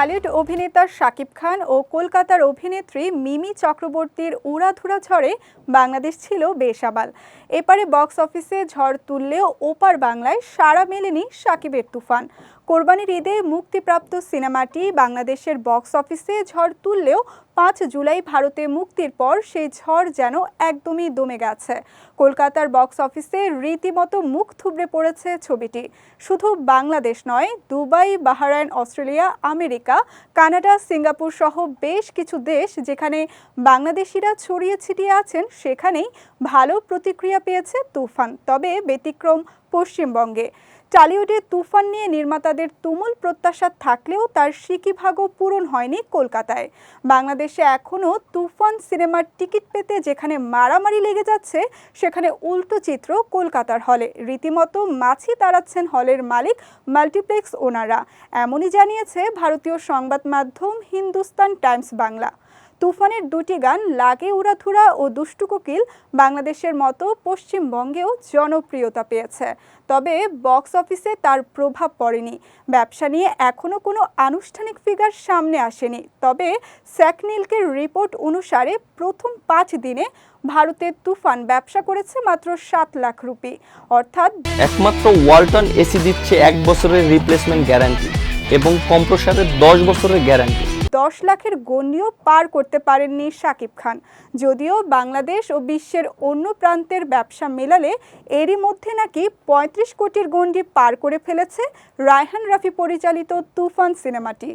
ঢালিউড অভিনেতা শাকিব খান ও কলকাতার অভিনেত্রী মিমি চক্রবর্তীর উড়াধুরা ঝড়ে বাংলাদেশ ছিল বেসাবাল। এপারে বক্স অফিসে ঝড় তুললেও ওপার বাংলায় সারা মেলেনি শাকিবের তুফান। কোরবানির ঈদে মুক্তিপ্রাপ্ত সিনেমাটি বাংলাদেশের বক্স অফিসে ঝড় তুললেও পাঁচ জুলাই ভারতে মুক্তির পর সেই ঝড় যেন একদমই দমে গেছে। কলকাতার বক্স অফিসে রীতিমতো মুখ থুবড়ে পড়েছে ছবিটি। শুধু বাংলাদেশ নয়, Dubai, Bahrain, Australia, America, Canada, Singapore সহ বেশ কিছু দেশ যেখানে বাংলাদেশিরা ছড়িয়ে ছিটিয়ে আছেন, সেখানেই ভালো প্রতিক্রিয়া পেয়েছে তুফান, তবে ব্যতিক্রম পশ্চিমবঙ্গে। টালিউডে তুফান নিয়ে নির্মাতাদের তুমুল প্রত্যাশা থাকলেও তার সিকিভাগও পূরণ হয়নি কলকাতায়। বাংলাদেশে এখনও তুফান সিনেমার টিকিট পেতে যেখানে মারামারি লেগে যাচ্ছে, সেখানে উল্টো চিত্র কলকাতার হলে। রীতিমতো মাছি তাড়াচ্ছেন হলের মালিক মাল্টিপ্লেক্স ওনারা এমনই জানিয়েছে ভারতীয় সংবাদ মাধ্যম হিন্দুস্তান টাইমস বাংলা। তুফানের দুটি গান লাগে উড়াধুরা ও দুষ্টু কোকিল বাংলাদেশের মতো পশ্চিমবঙ্গেও জনপ্রিয়তা পেয়েছে। তবে বক্স অফিসে তার প্রভাব পড়েনি। ব্যবসা নিয়ে এখনও কোনো আনুষ্ঠানিক ফিগার সামনে আসেনি। তবে স্যাকনিলকের রিপোর্ট অনুসারে প্রথম পাঁচ দিনে ভারতের তুফান ব্যবসা করেছে মাত্র সাত লাখ রুপি। অর্থাৎ একমাত্র ওয়ালটন এসি দিচ্ছে এক বছরের রিপ্লেসমেন্ট গ্যারান্টি এবং কম্প্রসারের দশ বছরের গ্যারান্টি দশ লাখের গণ্ডিও পার করতে পারেননি শাকিব খান। যদিও বাংলাদেশ ও বিশ্বের অন্য প্রান্তের ব্যবসা মেলালে এরই মধ্যে নাকি পঁয়ত্রিশ কোটির গণ্ডি পার করে ফেলেছে রায়হান রাফি পরিচালিত তুফান সিনেমাটি।